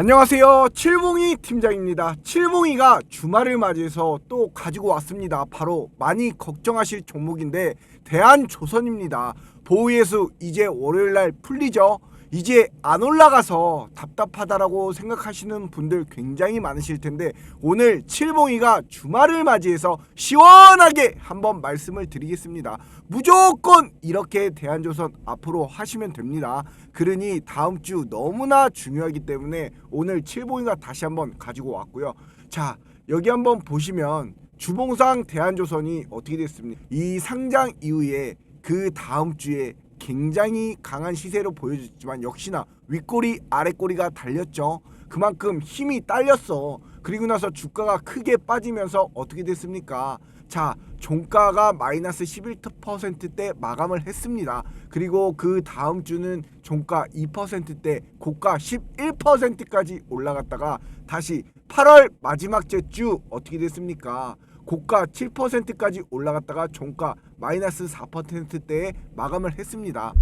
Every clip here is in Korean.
안녕하세요. 칠봉이 팀장입니다. 칠봉이가 주말을 맞이해서 또 가지고 왔습니다. 바로 많이 걱정하실 종목인데 대한조선입니다. 보호예수 이제 월요일 날 풀리죠? 이제 안 올라가서 답답하다라고 생각하시는 분들 굉장히 많으실 텐데 오늘 칠봉이가 주말을 맞이해서 시원하게 한번 말씀을 드리겠습니다. 무조건 이렇게 대한조선 앞으로 하시면 됩니다. 그러니 다음 주 너무나 중요하기 때문에 오늘 칠봉이가 다시 한번 가지고 왔고요. 자 여기 한번 보시면 주봉상 대한조선이 어떻게 됐습니까? 이 상장 이후에 그 다음 주에 굉장히 강한 시세로 보여줬지만 역시나 윗꼬리 아랫꼬리가 달렸죠. 그만큼 힘이 딸렸어. 그리고 나서 주가가 크게 빠지면서 어떻게 됐습니까? 자, 종가가 마이너스 11%대 마감을 했습니다. 그리고 그 다음 주는 종가 2%대 고가 11%까지 올라갔다가 다시 8월 마지막 주 어떻게 됐습니까? 고가 7%까지 올라갔다가 종가 마이너스 4%대에 마감을 했습니다.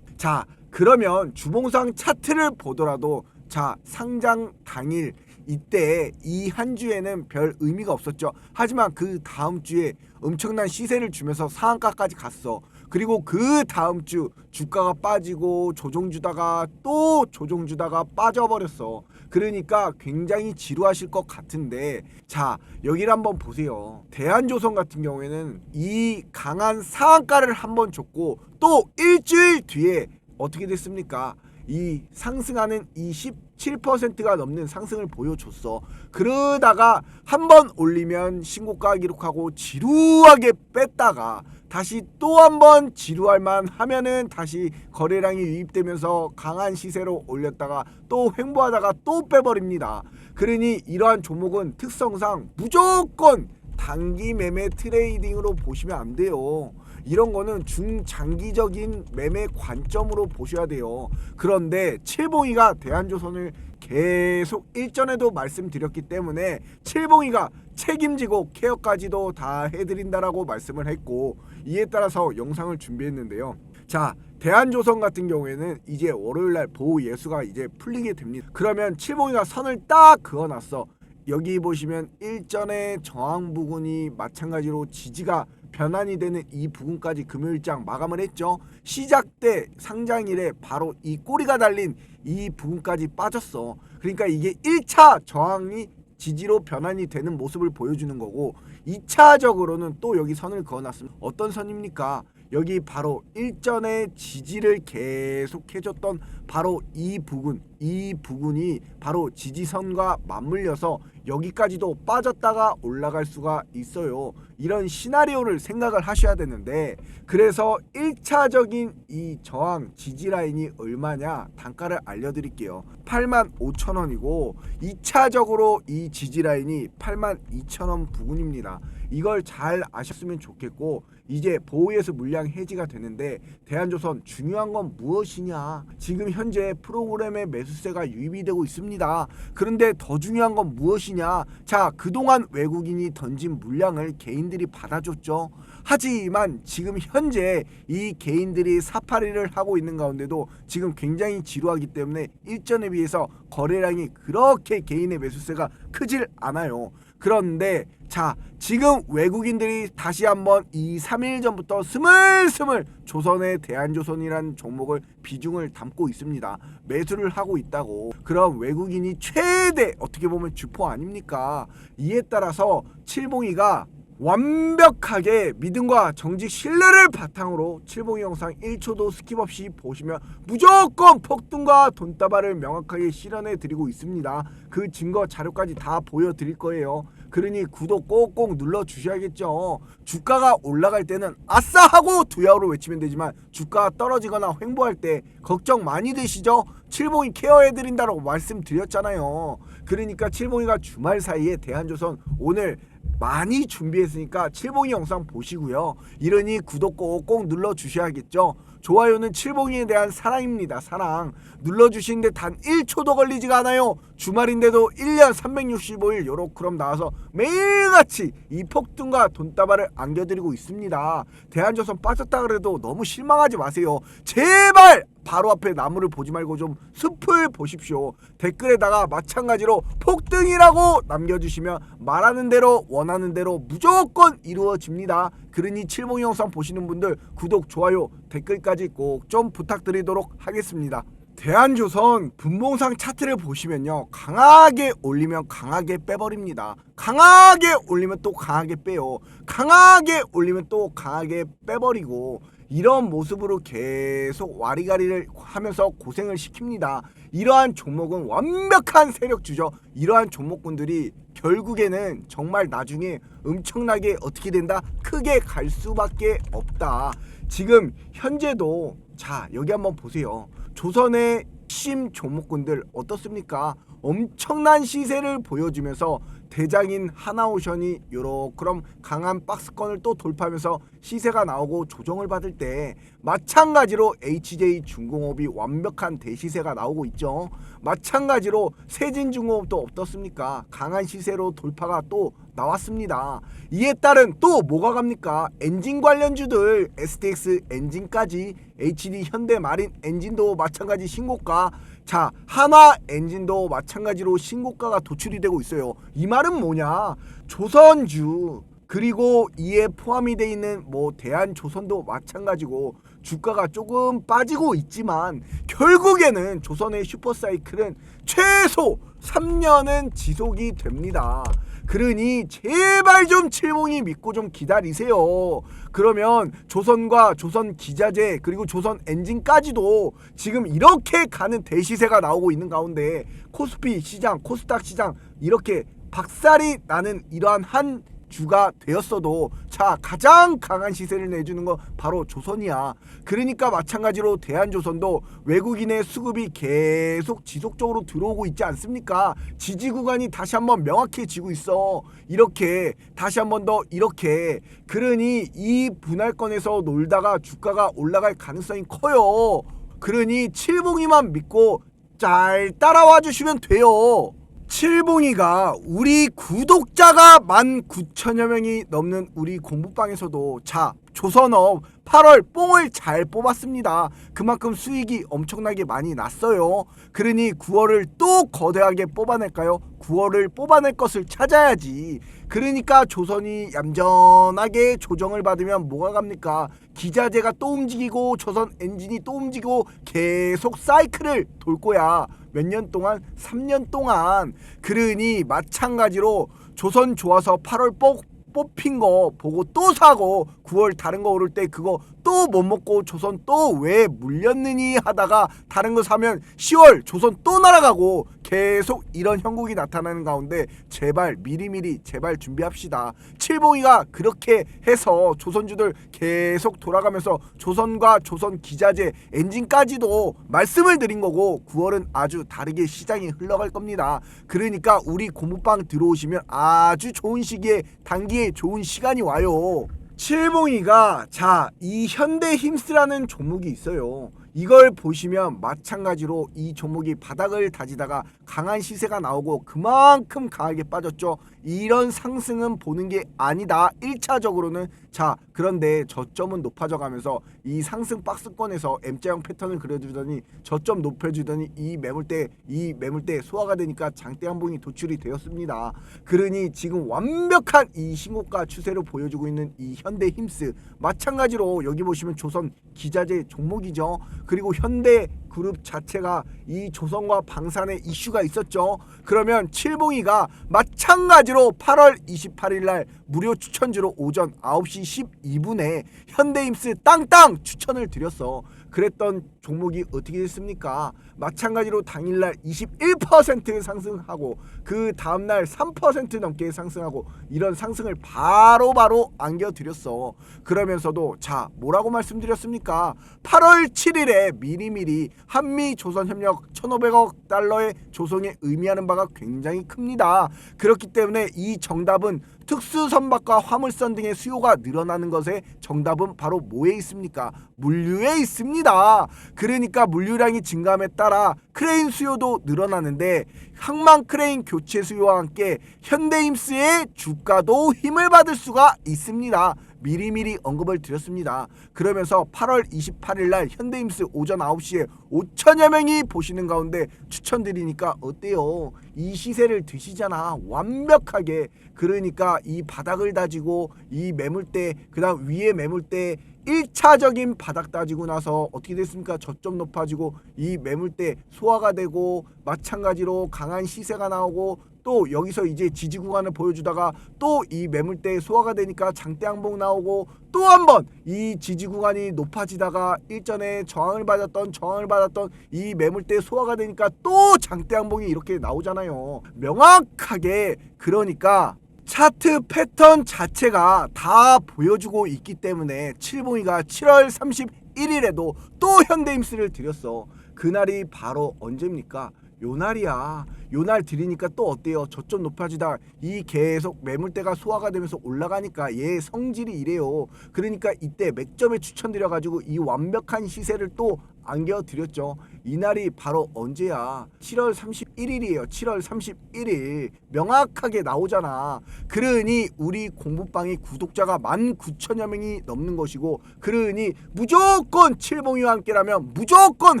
자, 그러면 주봉상 차트를 보더라도 자, 상장 당일 이때 이 한 주에는 별 의미가 없었죠. 하지만 그 다음 주에 엄청난 시세를 주면서 상한가까지 갔어. 그리고 그 다음 주 주가가 빠지고 조정 주다가 또 조정 주다가 빠져버렸어. 그러니까 굉장히 지루하실 것 같은데 자 여기를 한번 보세요. 대한조선 같은 경우에는 이 강한 상한가를 한번 줬고 또 일주일 뒤에 어떻게 됐습니까? 이 상승하는 이 17%가 넘는 상승을 보여줬어. 그러다가 한 번 올리면 신고가 기록하고 지루하게 뺐다가 다시 또 한번 지루할 만 하면은 다시 거래량이 유입되면서 강한 시세로 올렸다가 또 횡보하다가 또 빼버립니다. 그러니 이러한 종목은 특성상 무조건 단기 매매 트레이딩으로 보시면 안 돼요. 이런 거는 중장기적인 매매 관점으로 보셔야 돼요. 그런데 칠봉이가 대한조선을 계속 일전에도 말씀드렸기 때문에 칠봉이가 책임지고 케어까지도 다 해드린다라고 말씀을 했고 이에 따라서 영상을 준비했는데요. 자 대한조선 같은 경우에는 이제 월요일 날 보호 예수가 이제 풀리게 됩니다. 그러면 칠봉이가 선을 딱 그어놨어. 여기 보시면 일전의 저항 부근이 마찬가지로 지지가 변환이 되는 이 부분까지 금요일장 마감을 했죠. 시작 때 상장일에 바로 이 꼬리가 달린 이 부분까지 빠졌어. 그러니까 이게 1차 저항이 지지로 변환이 되는 모습을 보여주는 거고 2차적으로는 또 여기 선을 그어놨습니다. 어떤 선입니까? 여기 바로 일전의 지지를 계속 해줬던 바로 이 부분 이 부분이 바로 지지선과 맞물려서 여기까지도 빠졌다가 올라갈 수가 있어요 이런 시나리오를 생각을 하셔야 되는데 그래서 1차적인 이 저항 지지 라인이 얼마냐 단가를 알려드릴게요. 8만 5천 원이고 2차적으로 이 지지 라인이 8만 2천 원 부근입니다. 이걸 잘 아셨으면 좋겠고 이제 보호에서 물량 해지가 되는데 대한조선 중요한 건 무엇이냐? 지금 현재 프로그램의 매수세가 유입이 되고 있습니다. 그런데 더 중요한 건 무엇이냐? 자 그동안 외국인이 던진 물량을 개인들이 받아줬죠. 하지만 지금 현재 이 개인들이 사파리를 하고 있는 가운데도 지금 굉장히 지루하기 때문에 일전에 비해서 거래량이 그렇게 개인의 매수세가 크질 않아요 그런데 자 지금 외국인들이 다시 한번 이 3일 전부터 스물스물 조선의 대한조선이라는 종목을 비중을 담고 있습니다. 매수를 하고 있다고. 그럼 외국인이 최대 어떻게 보면 주포 아닙니까? 이에 따라서 칠봉이가 완벽하게 믿음과 정직 신뢰를 바탕으로 칠봉이 영상 1초도 스킵 없이 보시면 무조건 폭등과 돈다발을 명확하게 실현해 드리고 있습니다. 그 증거 자료까지 다 보여드릴 거예요. 그러니 구독 꼭꼭 눌러 주셔야겠죠. 주가가 올라갈 때는 아싸 하고 두야로 외치면 되지만 주가가 떨어지거나 횡보할 때 걱정 많이 되시죠? 칠봉이 케어해 드린다고 말씀드렸잖아요. 그러니까 칠봉이가 주말 사이에 대한조선 오늘 많이 준비했으니까 칠봉이 영상 보시고요. 이러니 구독 꼭꼭 눌러 주셔야겠죠. 좋아요는 칠봉이에 대한 사랑입니다. 사랑. 눌러 주시는데 단 1초도 걸리지가 않아요. 주말인데도 1년 365일 요렇게럼 나와서 매일같이 이 폭등과 돈다발을 안겨드리고 있습니다. 대한조선 빠졌다 그래도 너무 실망하지 마세요. 제발 바로 앞에 나무를 보지 말고 좀 숲을 보십시오. 댓글에다가 마찬가지로 폭등이라고 남겨주시면 말하는 대로 원하는 대로 무조건 이루어집니다. 그러니 칠봉 영상 보시는 분들 구독, 좋아요, 댓글까지 꼭 좀 부탁드리도록 하겠습니다. 대한조선 분봉상 차트를 보시면요. 강하게 올리면 강하게 빼버립니다. 강하게 올리면 또 강하게 빼요. 강하게 올리면 또 강하게 빼버리고 이런 모습으로 계속 와리가리를 하면서 고생을 시킵니다. 이러한 종목은 완벽한 세력주죠. 이러한 종목군들이 결국에는 정말 나중에 엄청나게 어떻게 된다? 크게 갈 수밖에 없다. 지금 현재도 자 여기 한번 보세요 조선의 심 종목군들 어떻습니까? 엄청난 시세를 보여주면서 대장인 하나오션이 요렇게 그럼 강한 박스권을 또 돌파하면서 시세가 나오고 조정을 받을 때 마찬가지로 HJ 중공업이 완벽한 대시세가 나오고 있죠. 마찬가지로 세진 중공업도 어떻습니까? 강한 시세로 돌파가 또 나왔습니다. 이에 따른 또 뭐가 갑니까? 엔진 관련주들 STX 엔진까지 HD 현대 마린 엔진도 마찬가지 신고가 자 한화 엔진도 마찬가지로 신고가가 도출이 되고 있어요. 이 말은 뭐냐? 조선주 그리고 이에 포함이 돼 있는 뭐 대한조선도 마찬가지고 주가가 조금 빠지고 있지만 결국에는 조선의 슈퍼사이클은 최소 3년은 지속이 됩니다. 그러니 제발 좀 칠봉이 믿고 좀 기다리세요. 그러면 조선과 조선 기자재 그리고 조선 엔진까지도 지금 이렇게 가는 대시세가 나오고 있는 가운데 코스피 시장, 코스닥 시장 이렇게 박살이 나는 이러한 한 주가 되었어도 자 가장 강한 시세를 내주는 건 바로 조선이야. 그러니까 마찬가지로 대한조선도 외국인의 수급이 계속 지속적으로 들어오고 있지 않습니까? 지지 구간이 다시 한번 명확해지고 있어. 이렇게 다시 한번 더 이렇게 그러니 이 분할권에서 놀다가 주가가 올라갈 가능성이 커요. 그러니 칠봉이만 믿고 잘 따라와 주시면 돼요. 칠봉이가 우리 구독자가 만 9천여 명이 넘는 우리 공부방에서도 자 조선업 8월 뽕을 잘 뽑았습니다. 그만큼 수익이 엄청나게 많이 났어요. 그러니 9월을 또 거대하게 뽑아낼까요? 9월을 뽑아낼 것을 찾아야지. 그러니까 조선이 얌전하게 조정을 받으면 뭐가 갑니까? 기자재가 또 움직이고 조선 엔진이 또 움직이고 계속 사이클을 돌 거야. 몇 년 동안? 3년 동안. 그러니 마찬가지로 조선 좋아서 8월 뽑 뽑힌 거 보고 또 사고 9월 다른 거 오를 때 그거 또 못 먹고 조선 또 왜 물렸느니 하다가 다른 거 사면 10월 조선 또 날아가고 계속 이런 형국이 나타나는 가운데 제발 미리미리 제발 준비합시다. 칠봉이가 그렇게 해서 조선주들 계속 돌아가면서 조선과 조선 기자재 엔진까지도 말씀을 드린 거고 9월은 아주 다르게 시장이 흘러갈 겁니다. 그러니까 우리 고무방 들어오시면 아주 좋은 시기에 단기에 좋은 시간이 와요. 칠봉이가 자 이 현대 힘스라는 종목이 있어요. 이걸 보시면 마찬가지로 이 종목이 바닥을 다지다가 강한 시세가 나오고 그만큼 강하게 빠졌죠. 이런 상승은 보는 게 아니다. 1차적으로는 자 그런데 저점은 높아져 가면서 이 상승 박스권에서 M자형 패턴을 그려주더니 저점 높여주더니 이 매물대 이 매물대 소화가 되니까 장대 한 봉이 도출이 되었습니다. 그러니 지금 완벽한 이 신고가 추세를 보여주고 있는 이 현대 힘스 마찬가지로 여기 보시면 조선 기자재 종목이죠. 그리고 현대 그룹 자체가 이 조선과 방산의 이슈가 있었죠. 그러면 칠봉이가 마찬가지로 8월 28일 날 무료 추천주로 오전 9시 12분에 현대임스 땅땅 추천을 드렸어. 그랬던 종목이 어떻게 됐습니까? 마찬가지로 당일날 21% 상승하고 그 다음날 3% 넘게 상승하고 이런 상승을 바로 바로 안겨드렸어. 그러면서도 자 뭐라고 말씀드렸습니까? 8월 7일에 미리미리 한미 조선 협력 1,500억 달러의 조성에 의미하는 바가 굉장히 큽니다. 그렇기 때문에 이 정답은 특수 선박과 화물선 등의 수요가 늘어나는 것에 정답은 바로 뭐에 있습니까? 물류에 있습니다. 그러니까 물류량이 증감에 따라 크레인 수요도 늘어나는데 항만 크레인 교체 수요와 함께 현대임스의 주가도 힘을 받을 수가 있습니다. 미리미리 언급을 드렸습니다. 그러면서 8월 28일 날 현대임스 오전 9시에 5천여 명이 보시는 가운데 추천드리니까 어때요? 이 시세를 드시잖아. 완벽하게. 그러니까 이 바닥을 다지고 이 매물대 그다음 위에 매물대 1차적인 바닥 따지고 나서 어떻게 됐습니까? 저점 높아지고 이 매물대 소화가 되고 마찬가지로 강한 시세가 나오고 또 여기서 이제 지지 구간을 보여주다가 또 이 매물대 소화가 되니까 장대 항복 나오고 또 한 번 이 지지 구간이 높아지다가 일전에 저항을 받았던 저항을 받았던 이 매물대 소화가 되니까 또 장대 항복이 이렇게 나오잖아요. 명확하게 그러니까 차트 패턴 자체가 다 보여주고 있기 때문에 7봉이가 7월 31일에도 또 현대임스를 드렸어. 그날이 바로 언제입니까? 요 날이야. 요날 드리니까 또 어때요? 저점 높아지다 이 계속 매물대가 소화가 되면서 올라가니까 얘 성질이 이래요. 그러니까 이때 맥점에 추천드려가지고 이 완벽한 시세를 또 안겨드렸죠. 이날이 바로 언제야? 7월 31일이에요. 7월 31일. 명확하게 나오잖아. 그러니 우리 공부방이 구독자가 19,000여 명이 넘는 것이고 그러니 무조건 칠봉이와 함께라면 무조건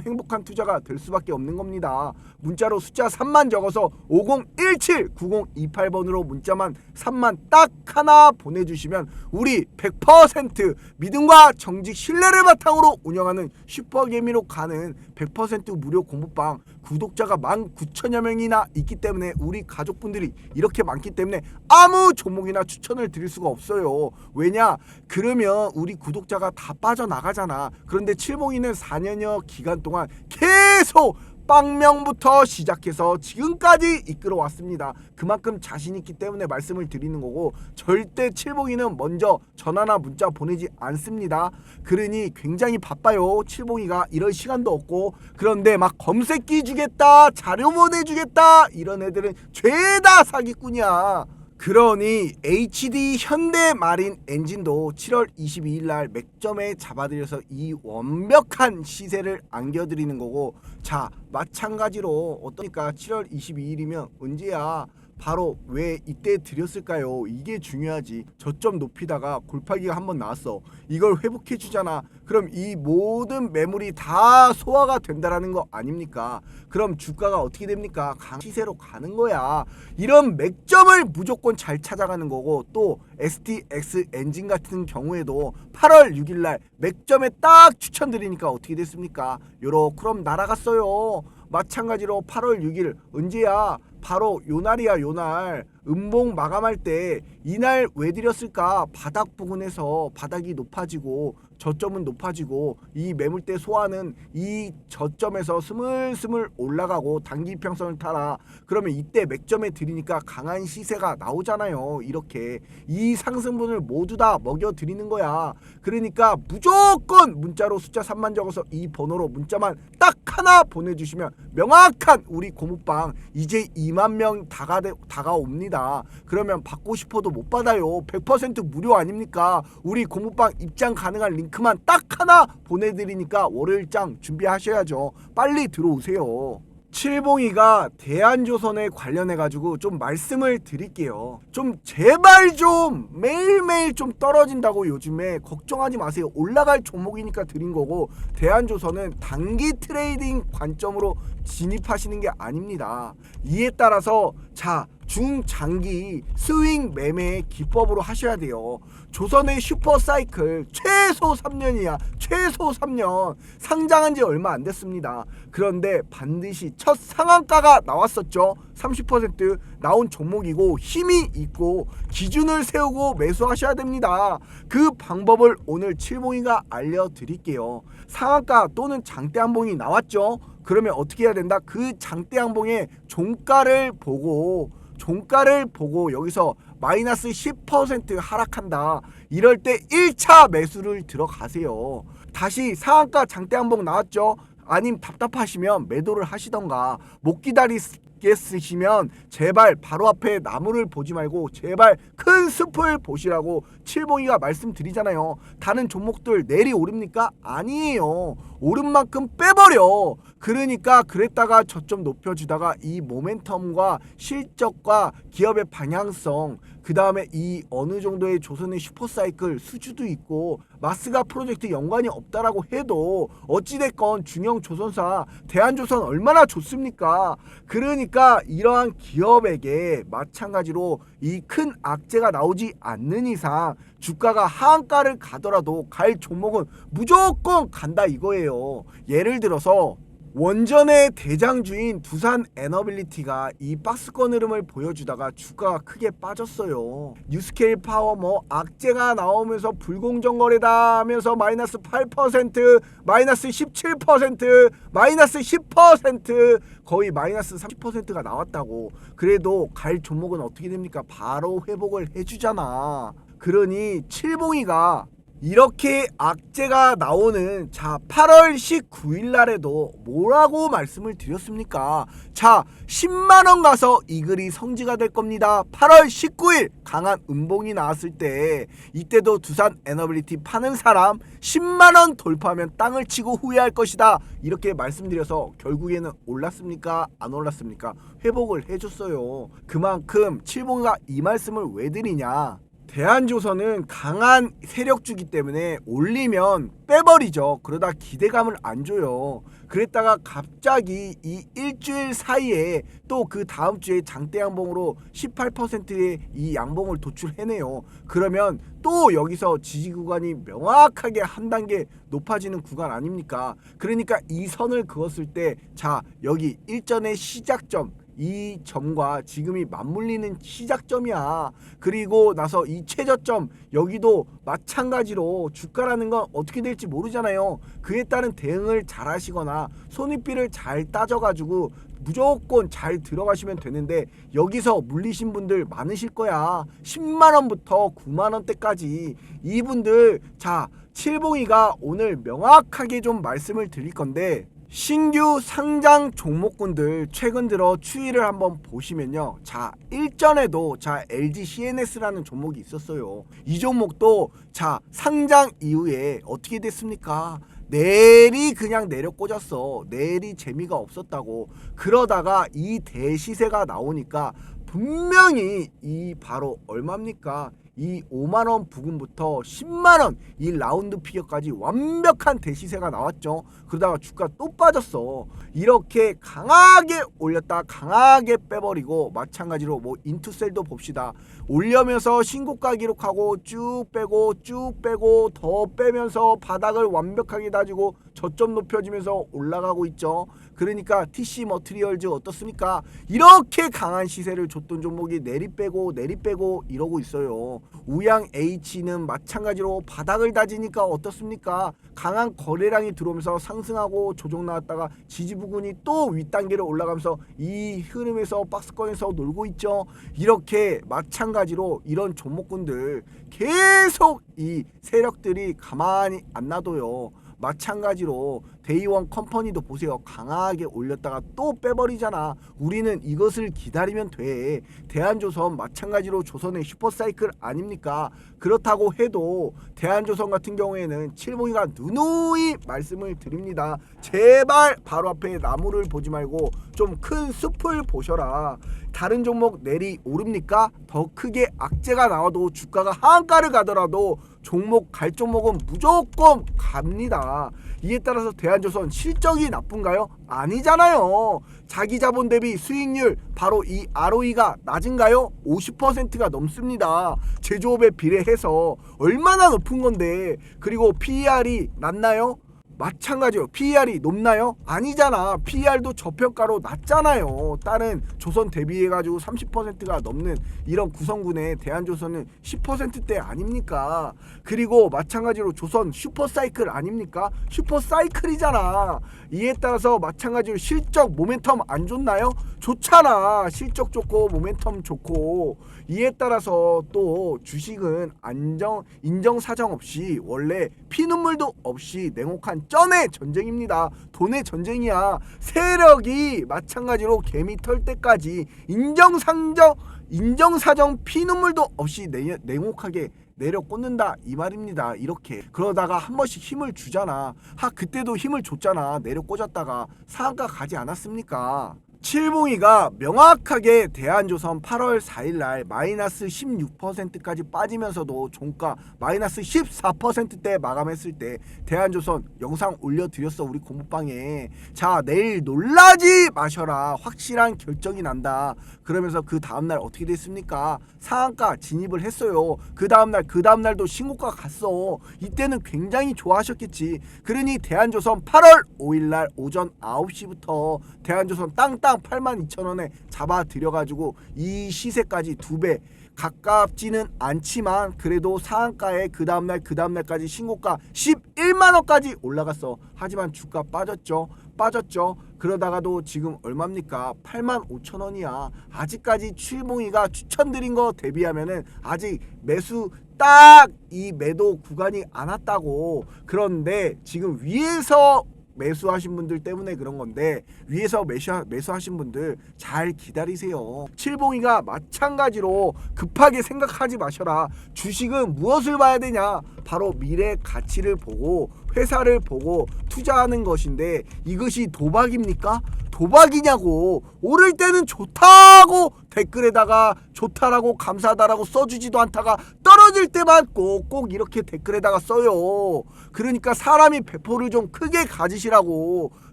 행복한 투자가 될 수밖에 없는 겁니다. 문자로 숫자 3만 적어서 5017 9028번으로 문자만 3만 딱 하나 보내주시면 우리 100% 믿음과 정직 신뢰를 바탕으로 운영하는 슈퍼개미로 가는 100% 무료 공부방 구독자가 19,000여 명이나 있기 때문에 우리 가족분들이 이렇게 많기 때문에 아무 종목이나 추천을 드릴 수가 없어요. 왜냐? 그러면 우리 구독자가 다 빠져나가잖아. 그런데 칠봉이는 4년여 기간 동안 계속 빵명부터 시작해서 지금까지 이끌어 왔습니다. 그만큼 자신 있기 때문에 말씀을 드리는 거고 절대 칠봉이는 먼저 전화나 문자 보내지 않습니다. 그러니 굉장히 바빠요. 칠봉이가 이럴 시간도 없고 그런데 막 검색기 주겠다, 자료 보내주겠다 이런 애들은 죄다 사기꾼이야. 그러니 HD 현대 마린 엔진도 7월 22일 날 맥점에 잡아들여서 이 완벽한 시세를 안겨드리는 거고 자 마찬가지로 어떠니까? 7월 22일이면 언제야 바로 왜 이때 드렸을까요? 이게 중요하지. 저점 높이다가 골파기가 한번 나왔어. 이걸 회복해 주잖아. 그럼 이 모든 매물이 다 소화가 된다라는 거 아닙니까? 그럼 주가가 어떻게 됩니까? 강 시세로 가는 거야. 이런 맥점을 무조건 잘 찾아가는 거고 또 STX 엔진 같은 경우에도 8월 6일 날 맥점에 딱 추천드리니까 어떻게 됐습니까? 요러 그럼 날아갔어요. 마찬가지로 8월 6일 언제야? 바로 요날이야 요날. 음봉 마감할 때 이날 왜 드렸을까? 바닥 부근에서 바닥이 높아지고 저점은 높아지고 이 매물대 소화는 이 저점에서 스물스물 올라가고 단기 평선을 타라 그러면 이때 맥점에 드리니까 강한 시세가 나오잖아요 이렇게 이 상승분을 모두 다 먹여 드리는 거야 그러니까 무조건 문자로 숫자 3만 적어서 이 번호로 문자만 딱 하나 보내주시면 명확한 우리 고무빵 이제 2만 명 다가 다가옵니다. 그러면 받고 싶어도 못 받아요. 100% 무료 아닙니까? 우리 고무빵 입장 가능한 링크 만 딱 하나 보내드리니까 월요일장 준비하셔야죠. 빨리 들어오세요. 칠봉이가 대한조선에 관련해 가지고 좀 말씀을 드릴게요. 좀 제발 좀 매일매일 좀 떨어진다고 요즘에 걱정하지 마세요. 올라갈 종목이니까 드린 거고 대한조선은 단기 트레이딩 관점으로 진입하시는 게 아닙니다. 이에 따라서 자 중장기 스윙 매매 기법으로 하셔야 돼요. 조선의 슈퍼 사이클 최소 3년이야. 최소 3년. 상장한 지 얼마 안 됐습니다. 그런데 반드시 첫 상한가가 나왔었죠. 30% 나온 종목이고 힘이 있고 기준을 세우고 매수하셔야 됩니다. 그 방법을 오늘 칠봉이가 알려드릴게요. 상한가 또는 장대 한봉이 나왔죠. 그러면 어떻게 해야 된다? 그 장대 항봉의 종가를 보고 종가를 보고 여기서 마이너스 10% 하락한다. 이럴 때 1차 매수를 들어가세요. 다시 상한가 장대 항봉 나왔죠. 아님 답답하시면 매도를 하시던가 못 기다리겠으시면 제발 바로 앞에 나무를 보지 말고 제발 큰 숲을 보시라고 칠봉이가 말씀드리잖아요. 다른 종목들 내리 오릅니까? 아니에요. 오른 만큼 빼버려. 그러니까 그랬다가 저점 높여주다가 이 모멘텀과 실적과 기업의 방향성 그 다음에 이 어느 정도의 조선의 슈퍼사이클 수주도 있고 마스가 프로젝트 연관이 없다라고 해도 어찌됐건 중형 조선사 대한조선 얼마나 좋습니까? 그러니까 이러한 기업에게 마찬가지로 이 큰 악재가 나오지 않는 이상 주가가 하한가를 가더라도 갈 종목은 무조건 간다 이거예요. 예를 들어서 원전의 대장주인 두산 에너빌리티가 이 박스권 흐름을 보여주다가 주가가 크게 빠졌어요. 뉴스케일 파워 뭐 악재가 나오면서 불공정 거래다 하면서 마이너스 8% 마이너스 17% 마이너스 10% 거의 마이너스 30%가 나왔다고 그래도 갈 종목은 어떻게 됩니까? 바로 회복을 해주잖아. 그러니 칠봉이가 이렇게 악재가 나오는 자 8월 19일 날에도 뭐라고 말씀을 드렸습니까? 자 10만 원 가서 이 글이 성지가 될 겁니다. 8월 19일 강한 음봉이 나왔을 때 이때도 두산 에너빌리티 파는 사람 10만 원 돌파하면 땅을 치고 후회할 것이다. 이렇게 말씀드려서 결국에는 올랐습니까? 안 올랐습니까? 회복을 해줬어요. 그만큼 칠봉이가 이 말씀을 왜 드리냐? 대한조선은 강한 세력주기 때문에 올리면 빼버리죠. 그러다 기대감을 안 줘요. 그랬다가 갑자기 이 일주일 사이에 또 그 다음 주에 장대 양봉으로 18%의 이 양봉을 도출해내요. 그러면 또 여기서 지지 구간이 명확하게 한 단계 높아지는 구간 아닙니까? 그러니까 이 선을 그었을 때 자 여기 일전의 시작점 이 점과 지금이 맞물리는 시작점이야. 그리고 나서 이 최저점 여기도 마찬가지로 주가라는 건 어떻게 될지 모르잖아요. 그에 따른 대응을 잘 하시거나 손익비를 잘 따져가지고 무조건 잘 들어가시면 되는데 여기서 물리신 분들 많으실 거야. 10만 원부터 9만 원대까지 이분들 자 칠봉이가 오늘 명확하게 좀 말씀을 드릴 건데 신규 상장 종목군들 최근 들어 추이를 한번 보시면요. 자, 일전에도 자, LG CNS라는 종목이 있었어요. 이 종목도 자, 상장 이후에 어떻게 됐습니까? 내리 그냥 내려 꽂았어. 내리 재미가 없었다고. 그러다가 이 대시세가 나오니까 분명히 이 바로 얼마입니까? 이 5만 원 부근부터 10만 원 이 라운드 피겨까지 완벽한 대시세가 나왔죠. 그러다가 주가 또 빠졌어. 이렇게 강하게 올렸다 강하게 빼버리고 마찬가지로 뭐 인투셀도 봅시다. 올려면서 신고가 기록하고 쭉 빼고 쭉 빼고 더 빼면서 바닥을 완벽하게 다지고 저점 높여지면서 올라가고 있죠. 그러니까 TC 머트리얼즈 어떻습니까? 이렇게 강한 시세를 줬던 종목이 내리빼고 내리빼고 이러고 있어요. 우양 H는 마찬가지로 바닥을 다지니까 어떻습니까? 강한 거래량이 들어오면서 상승하고 조정 나왔다가 지지 부근이 또 윗단계로 올라가면서 이 흐름에서 박스권에서 놀고 있죠. 이렇게 마찬가지로 이런 종목군들 계속 이 세력들이 가만히 안 놔둬요. 마찬가지로 데이원 컴퍼니도 보세요. 강하게 올렸다가 또 빼버리잖아. 우리는 이것을 기다리면 돼. 대한조선 마찬가지로 조선의 슈퍼사이클 아닙니까? 그렇다고 해도 대한조선 같은 경우에는 칠봉이가 누누이 말씀을 드립니다. 제발 바로 앞에 나무를 보지 말고 좀 큰 숲을 보셔라. 다른 종목 내리 오릅니까? 더 크게 악재가 나와도 주가가 하한가를 가더라도 종목 갈 종목은 무조건 갑니다. 이에 따라서 대한조선 실적이 나쁜가요? 아니잖아요. 자기 자본 대비 수익률 바로 이 ROE가 낮은가요? 50%가 넘습니다. 제조업에 비례해서 얼마나 높은 건데 그리고 PER이 낮나요? 마찬가지로 PER이 높나요? 아니잖아. PER도 저평가로 낮잖아요. 다른 조선 대비해가지고 30%가 넘는 이런 구성군의 대한조선은 10%대 아닙니까? 그리고 마찬가지로 조선 슈퍼사이클 아닙니까? 슈퍼사이클이잖아. 이에 따라서 마찬가지로 실적 모멘텀 안 좋나요? 좋잖아. 실적 좋고 모멘텀 좋고 이에 따라서 또 주식은 안정 인정 사정 없이 원래 피눈물도 없이 냉혹한 쩐의 전쟁입니다. 돈의 전쟁이야. 세력이 마찬가지로 개미 털 때까지 인정 상정 인정 사정 피눈물도 없이 내, 냉혹하게 내려 꽂는다 이 말입니다. 이렇게 그러다가 한 번씩 힘을 주잖아. 하 그때도 힘을 줬잖아. 내려 꽂았다가 상한가 가지 않았습니까? 칠봉이가 명확하게 대한조선 8월 4일 날 마이너스 16%까지 빠지면서도 종가 마이너스 14%대 마감했을 때 대한조선 영상 올려드렸어 우리 공부방에. 자 내일 놀라지 마셔라. 확실한 결정이 난다. 그러면서 그 다음날 어떻게 됐습니까? 상한가 진입을 했어요. 그 다음날 그 다음날도 신고가 갔어. 이때는 굉장히 좋아하셨겠지. 그러니 대한조선 8월 5일날 오전 9시부터 대한조선 땅땅 8만 2천 원에 잡아 들여가지고 이 시세까지 두 배 가깝지는 않지만 그래도 상한가에 그 다음날 그 다음날까지 신고가 11만 원까지 올라갔어. 하지만 주가 빠졌죠. 빠졌죠. 그러다가도 지금 얼마입니까? 8만 5천 원이야. 아직까지 출봉이가 추천드린 거 대비하면은 아직 매수 딱 이 매도 구간이 안 왔다고. 그런데 지금 위에서 매수하신 분들 때문에 그런 건데 위에서 매수, 매수하신 분들 잘 기다리세요. 칠봉이가 마찬가지로 급하게 생각하지 마셔라. 주식은 무엇을 봐야 되냐? 바로 미래 가치를 보고 회사를 보고 투자하는 것인데 이것이 도박입니까? 도박이냐고 오를 때는 좋다고 댓글에다가 좋다라고 감사하다라고 써주지도 않다가 떨어질 때만 꼭꼭 이렇게 댓글에다가 써요 그러니까 사람이 배포를 좀 크게 가지시라고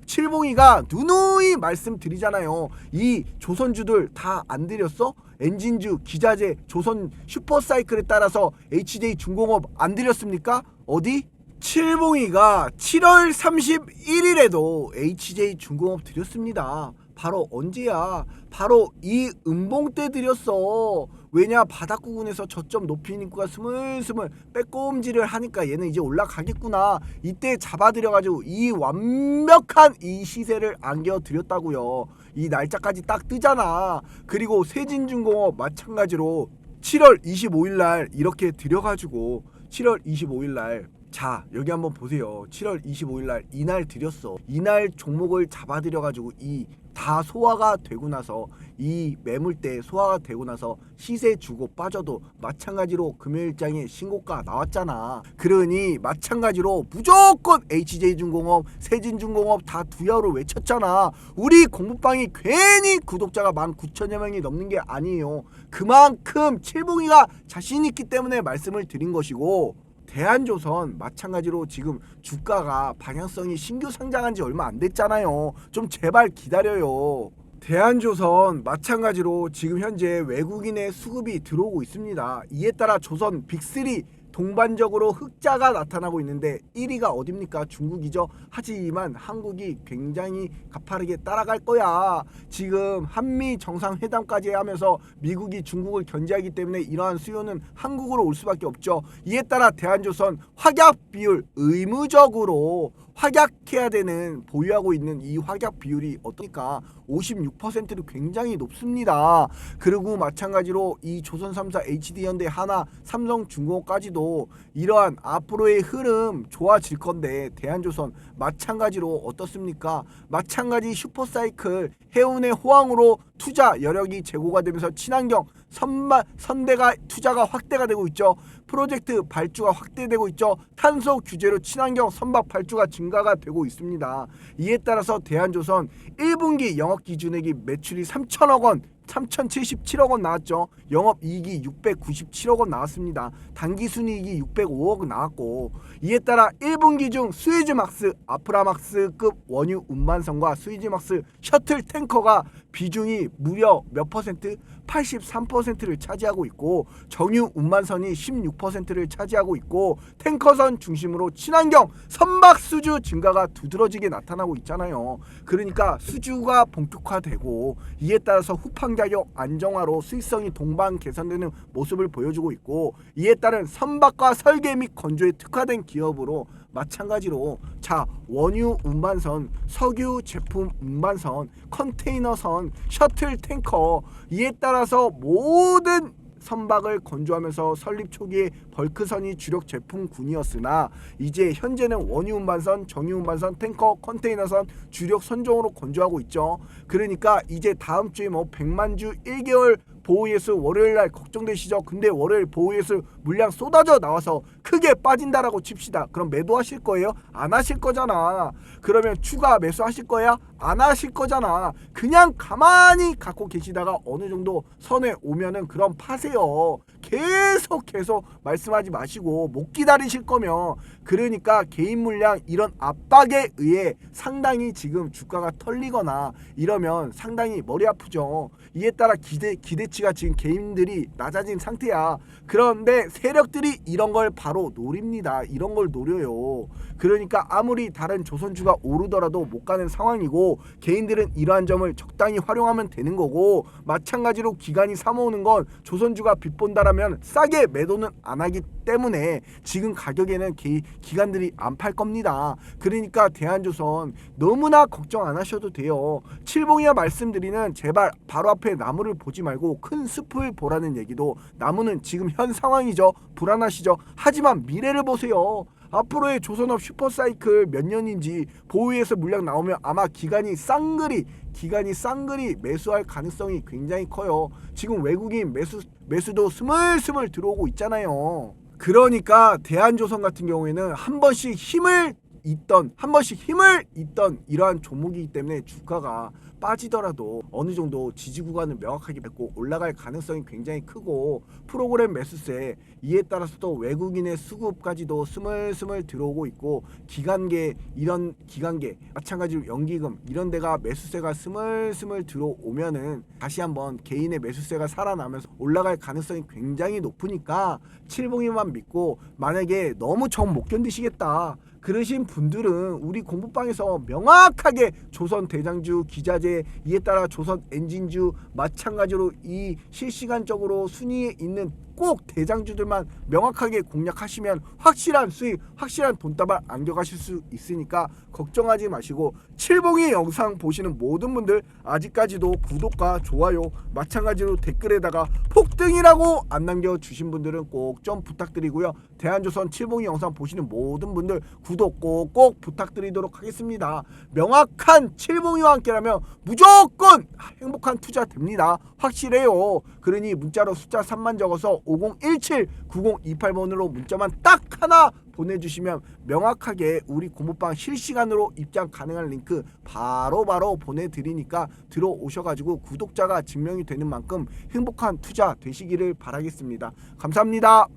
칠봉이가 누누이 말씀드리잖아요 이 조선주들 다안 드렸어? 엔진주, 기자재, 조선 슈퍼사이클에 따라서 HJ 중공업 안 드렸습니까? 어디? 칠봉이가 7월 31일에도 HJ 중공업 드렸습니다. 바로 언제야? 바로 이 음봉 때 드렸어. 왜냐 바닥구근에서 저점 높인 입구가 스물스물 빼꼼질을 하니까 얘는 이제 올라가겠구나. 이때 잡아들여가지고 이 완벽한 이 시세를 안겨드렸다고요. 이 날짜까지 딱 뜨잖아. 그리고 세진중공업 마찬가지로 7월 25일 날 이렇게 드려가지고 7월 25일 날 자 여기 한번 보세요. 7월 25일 날 이날 드렸어. 이날 종목을 잡아들여 가지고 이 다 소화가 되고 나서 이 매물대 소화가 되고 나서 시세 주고 빠져도 마찬가지로 금요일장에 신고가 나왔잖아. 그러니 마찬가지로 무조건 HJ중공업 세진중공업 다 두야로 외쳤잖아. 우리 공부방이 괜히 구독자가 19,000여 명이 넘는 게 아니에요. 그만큼 칠봉이가 자신 있기 때문에 말씀을 드린 것이고 대한조선 마찬가지로 지금 주가가 방향성이 신규 상장한 지 얼마 안 됐잖아요. 좀 제발 기다려요. 대한조선 마찬가지로 지금 현재 외국인의 수급이 들어오고 있습니다. 이에 따라 조선 빅3 동반적으로 흑자가 나타나고 있는데 1위가 어딥니까? 중국이죠. 하지만 한국이 굉장히 가파르게 따라갈 거야. 지금 한미 정상회담까지 하면서 미국이 중국을 견제하기 때문에 이러한 수요는 한국으로 올 수밖에 없죠. 이에 따라 대한조선 확약 비율 의무적으로 확약해야 되는 보유하고 있는 이 확약 비율이 어떠니까 56%로 굉장히 높습니다. 그리고 마찬가지로 이 조선 3사 HD 현대 하나 삼성중공업까지도 이러한 앞으로의 흐름 좋아질 건데 대한조선 마찬가지로 어떻습니까? 마찬가지 슈퍼사이클 해운의 호황으로 투자 여력이 제고가 되면서 친환경 선마, 선대가 투자가 확대가 되고 있죠. 프로젝트 발주가 확대되고 있죠. 탄소 규제로 친환경 선박 발주가 증가가 되고 있습니다. 이에 따라서 대한조선 1분기 영업 기준액이 매출이 3천억 원 3,077억 원 나왔죠. 영업이익이 697억 원 나왔습니다. 당기순이익이 605억 원 나왔고 이에 따라 1분기 중 스위즈막스, 아프라막스급 원유 운반선과 스위즈막스 셔틀 탱커가 비중이 무려 몇 퍼센트? 83%를 차지하고 있고 정유 운반선이 16%를 차지하고 있고 탱커선 중심으로 친환경 선박 수주 증가가 두드러지게 나타나고 있잖아요. 그러니까 수주가 본격화되고 이에 따라서 후판 가격 안정화로 수익성이 동반 개선되는 모습을 보여주고 있고 이에 따른 선박과 설계 및 건조에 특화된 기업으로 마찬가지로 자 원유 운반선, 석유 제품 운반선, 컨테이너선, 셔틀 탱커 이에 따라서 모든 선박을 건조하면서 설립 초기에 벌크선이 주력 제품군이었으나 이제 현재는 원유 운반선, 정유 운반선, 탱커, 컨테이너선 주력 선종으로 건조하고 있죠. 그러니까 이제 다음 주에 뭐 100만 주 1개월 보호예수 월요일 날 걱정되시죠? 근데 월요일 보호예수 물량 쏟아져 나와서 크게 빠진다라고 칩시다. 그럼 매도하실 거예요? 안 하실 거잖아. 그러면 추가 매수하실 거야? 안 하실 거잖아. 그냥 가만히 갖고 계시다가 어느 정도 선에 오면은 그럼 파세요. 계속 계속 말씀하지 마시고 못 기다리실 거면 그러니까 개인 물량 이런 압박에 의해 상당히 지금 주가가 털리거나 이러면 상당히 머리 아프죠. 이에 따라 기대 기대치가 지금 개인들이 낮아진 상태야. 그런데 세력들이 이런 걸 바로 노립니다. 이런 걸 노려요. 그러니까 아무리 다른 조선주가 오르더라도 못 가는 상황이고 개인들은 이러한 점을 적당히 활용하면 되는 거고 마찬가지로 기관이 사모으는 건 조선주가 빚본다라면 싸게 매도는 안 하기 때문에 지금 가격에는 기, 기관들이 안 팔 겁니다. 그러니까 대한조선 너무나 걱정 안 하셔도 돼요. 칠봉이야 말씀드리는 제발 바로 앞에 나무를 보지 말고 큰 숲을 보라는 얘기도 나무는 지금 현 상황이죠. 불안하시죠. 하지만 미래를 보세요. 앞으로의 조선업 슈퍼사이클 몇 년인지 보유에서 물량 나오면 아마 기간이 쌍그리 기간이 쌍그리 매수할 가능성이 굉장히 커요. 지금 외국인 매수 매수도 스물스물 들어오고 있잖아요. 그러니까 대한조선 같은 경우에는 한 번씩 힘을 있던 한 번씩 힘을 있던 이러한 종목이기 때문에 주가가 빠지더라도 어느 정도 지지 구간을 명확하게 맺고 올라갈 가능성이 굉장히 크고 프로그램 매수세 이에 따라서 또 외국인의 수급까지도 스물스물 들어오고 있고 기관계 이런 기관계 마찬가지로 연기금 이런 데가 매수세가 스물스물 들어오면은 다시 한번 개인의 매수세가 살아나면서 올라갈 가능성이 굉장히 높으니까 칠봉이만 믿고 만약에 너무 정 못 견디시겠다 그러신 분들은 우리 공부방에서 명확하게 조선 대장주 기자재 이에 따라 조선 엔진주 마찬가지로 이 실시간적으로 순위에 있는 꼭 대장주들만 명확하게 공략하시면 확실한 수익, 확실한 돈다발 안겨가실 수 있으니까 걱정하지 마시고 칠봉이 영상 보시는 모든 분들 아직까지도 구독과 좋아요 마찬가지로 댓글에다가 폭등이라고 안 남겨주신 분들은 꼭 좀 부탁드리고요. 대한조선 칠봉이 영상 보시는 모든 분들 구독 꼭 꼭 부탁드리도록 하겠습니다. 명확한 칠봉이와 함께라면 무조건 행복한 투자 됩니다. 확실해요. 그러니 문자로 숫자 3만 적어서 5017-9028번으로 문자만 딱 하나 보내주시면 명확하게 우리 공부방 실시간으로 입장 가능한 링크 바로 바로 보내드리니까 들어오셔가지고 구독자가 증명이 되는 만큼 행복한 투자 되시기를 바라겠습니다. 감사합니다.